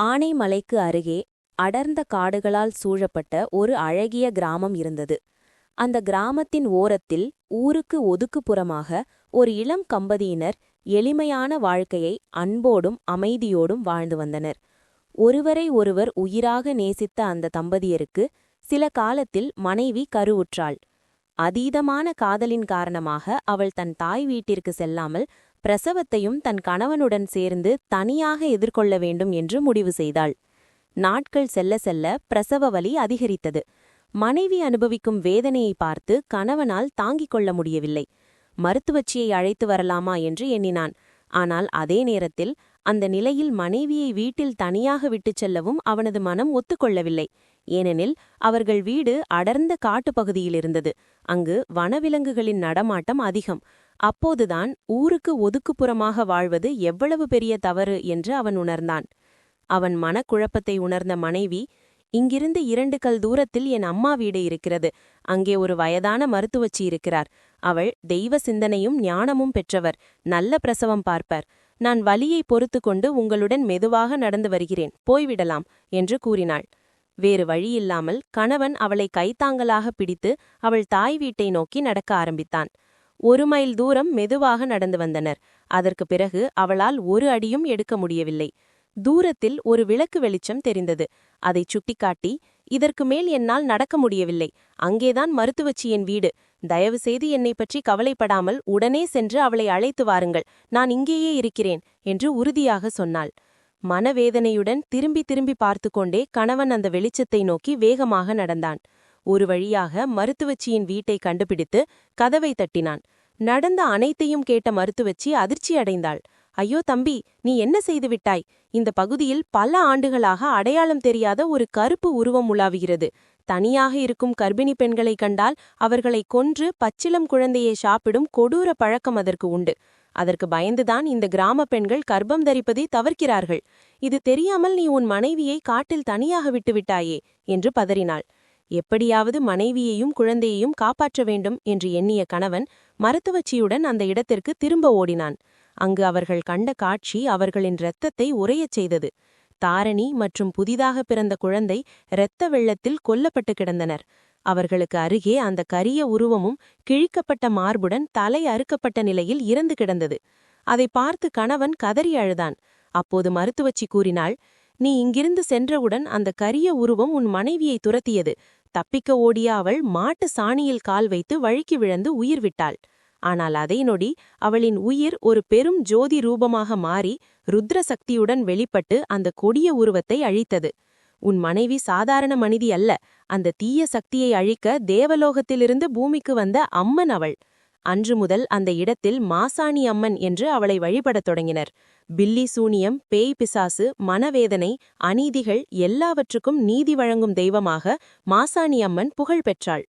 ஆனைமலைக்கு அருகே அடர்ந்த காடுகளால் சூழப்பட்ட ஒரு அழகிய கிராமம் இருந்தது. அந்த கிராமத்தின் ஓரத்தில் ஊருக்கு ஒதுக்குப்புறமாக ஒரு இளம் கம்பதியினர் எளிமையான வாழ்க்கையை அன்போடும் அமைதியோடும் வாழ்ந்து வந்தனர். ஒருவரை ஒருவர் உயிராக நேசித்த அந்த தம்பதியருக்கு சில காலத்தில் மனைவி கருவுற்றாள். அதீதமான காதலின் காரணமாக அவள் தன் தாய் வீட்டிற்கு செல்லாமல் பிரசவத்தையும் தன் கணவனுடன் சேர்ந்து தனியாக எதிர்கொள்ள வேண்டும் என்று முடிவு செய்தாள். நாட்கள் செல்ல செல்ல பிரசவ வலி அதிகரித்தது. மனைவி அனுபவிக்கும் வேதனையை பார்த்து கணவனால் தாங்கிக் கொள்ள முடியவில்லை. மருத்துவச்சியை அழைத்து வரலாமா என்று எண்ணினான். ஆனால் அதே நேரத்தில் அந்த நிலையில் மனைவியை வீட்டில் தனியாக விட்டுச் செல்லவும் அவனது மனம் ஒத்துக்கொள்ளவில்லை. ஏனெனில் அவர்கள் வீடு அடர்ந்த காட்டுப்பகுதியில் இருந்தது அங்கு வனவிலங்குகளின் நடமாட்டம் அதிகம். அப்போதுதான் ஊருக்கு ஒதுக்குப்புறமாக வாழ்வது எவ்வளவு பெரிய தவறு என்று அவன் உணர்ந்தான். அவன் மனக்குழப்பத்தை உணர்ந்த மனைவி இங்கிருந்து இரண்டு கல் தூரத்தில் என் அம்மா வீடு இருக்கிறது. அங்கே ஒரு வயதான மருத்துவச்சி இருக்கிறார். அவள் தெய்வ சிந்தனையும் ஞானமும் பெற்றவர். நல்ல பிரசவம் பார்ப்பர். நான் வலியை பொறுத்து கொண்டு உங்களுடன் மெதுவாக நடந்து வருகிறேன். போய்விடலாம் என்று கூறினாள். வேறு வழியில்லாமல் கணவன் அவளை கைத்தாங்கலாக பிடித்து அவள் தாய் வீட்டை நோக்கி நடக்க ஆரம்பித்தான். ஒரு மைல் தூரம் மெதுவாக நடந்து வந்தனர். அதற்கு பிறகு அவளால் ஒரு அடியும் எடுக்க முடியவில்லை. தூரத்தில் ஒரு விளக்கு வெளிச்சம் தெரிந்தது. அதைச் சுட்டிக்காட்டி இதற்கு மேல் என்னால் நடக்க முடியவில்லை. அங்கேதான் மருத்துவச்சியின் வீடு. தயவு செய்து என்னை பற்றி கவலைப்படாமல் உடனே சென்று அவளை அழைத்து வாருங்கள். நான் இங்கேயே இருக்கிறேன் என்று உறுதியாக சொன்னாள். மனவேதனையுடன் திரும்பி திரும்பி பார்த்து கொண்டே கணவன் அந்த வெளிச்சத்தை நோக்கி வேகமாக நடந்தான். ஒரு வழியாக மருத்துவச்சியின் வீட்டை கண்டுபிடித்து கதவை தட்டினான். நடந்த அனைத்தையும் கேட்ட மருத்துவச்சி அதிர்ச்சி அடைந்தாள். ஐயோ தம்பி நீ என்ன செய்து விட்டாய்? இந்த பகுதியில் பல ஆண்டுகளாக அடையாளம் தெரியாத ஒரு கருப்பு உருவம் உலாவுகிறது. தனியாக இருக்கும் கர்ப்பிணி பெண்களை கண்டால் அவர்களை கொன்று பச்சிலம் குழந்தையை சாப்பிடும் கொடூர பழக்கம் அதற்கு உண்டு. அதற்கு பயந்துதான் இந்த கிராம பெண்கள் கர்ப்பம் தரிப்பதை தவிர்க்கிறார்கள். இது தெரியாமல் நீ உன் மனைவியை காட்டில் தனியாக விட்டுவிட்டாயே என்று பதறினாள். எப்படியாவது மனைவியையும் குழந்தையையும் காப்பாற்ற வேண்டும் என்று எண்ணிய கணவன் மருத்துவச்சியுடன் அந்த இடத்திற்கு திரும்ப ஓடினான். அங்கு அவர்கள் கண்ட காட்சி அவர்களின் இரத்தத்தை உறையச் செய்தது. தாரணி மற்றும் புதிதாக பிறந்த குழந்தை இரத்த வெள்ளத்தில் கொல்லப்பட்டு கிடந்தனர். அவர்களுக்கு அருகே அந்த கரிய உருவமும் கிழிக்கப்பட்ட மார்புடன் தலை அறுக்கப்பட்ட நிலையில் இறந்து கிடந்தது. அதை பார்த்து கணவன் கதறி அழுதான். அப்போது மருத்துவச்சி கூறினாள் நீ இங்கிருந்து சென்றவுடன் அந்த கரிய உருவம் உன் மனைவியை துரத்தியது. தப்பிக்க ஓடிய அவள் மாட்டு சாணியில் கால் வைத்து வழுக்கி விழுந்து உயிர் விட்டாள். ஆனால் அதை நொடி அவளின் உயிர் ஒரு பெரும் ஜோதி ரூபமாக மாறி ருத்ர சக்தியுடன் வெளிப்பட்டு அந்த கொடிய உருவத்தை அழித்தது. உன் மனைவி சாதாரண மனிதி அல்ல. அந்த தீய சக்தியை அழிக்க தேவலோகத்திலிருந்து பூமிக்கு வந்த அம்மன் அவள். அன்று முதல் அந்த இடத்தில் மாசாணி அம்மன் என்று அவளை வழிபடத் தொடங்கினர். பில்லி சூனியம் பேய் பிசாசு மனவேதனை அநீதிகள் எல்லாவற்றுக்கும் நீதி வழங்கும் தெய்வமாக மாசாணி அம்மன் புகழ் பெற்றாள்.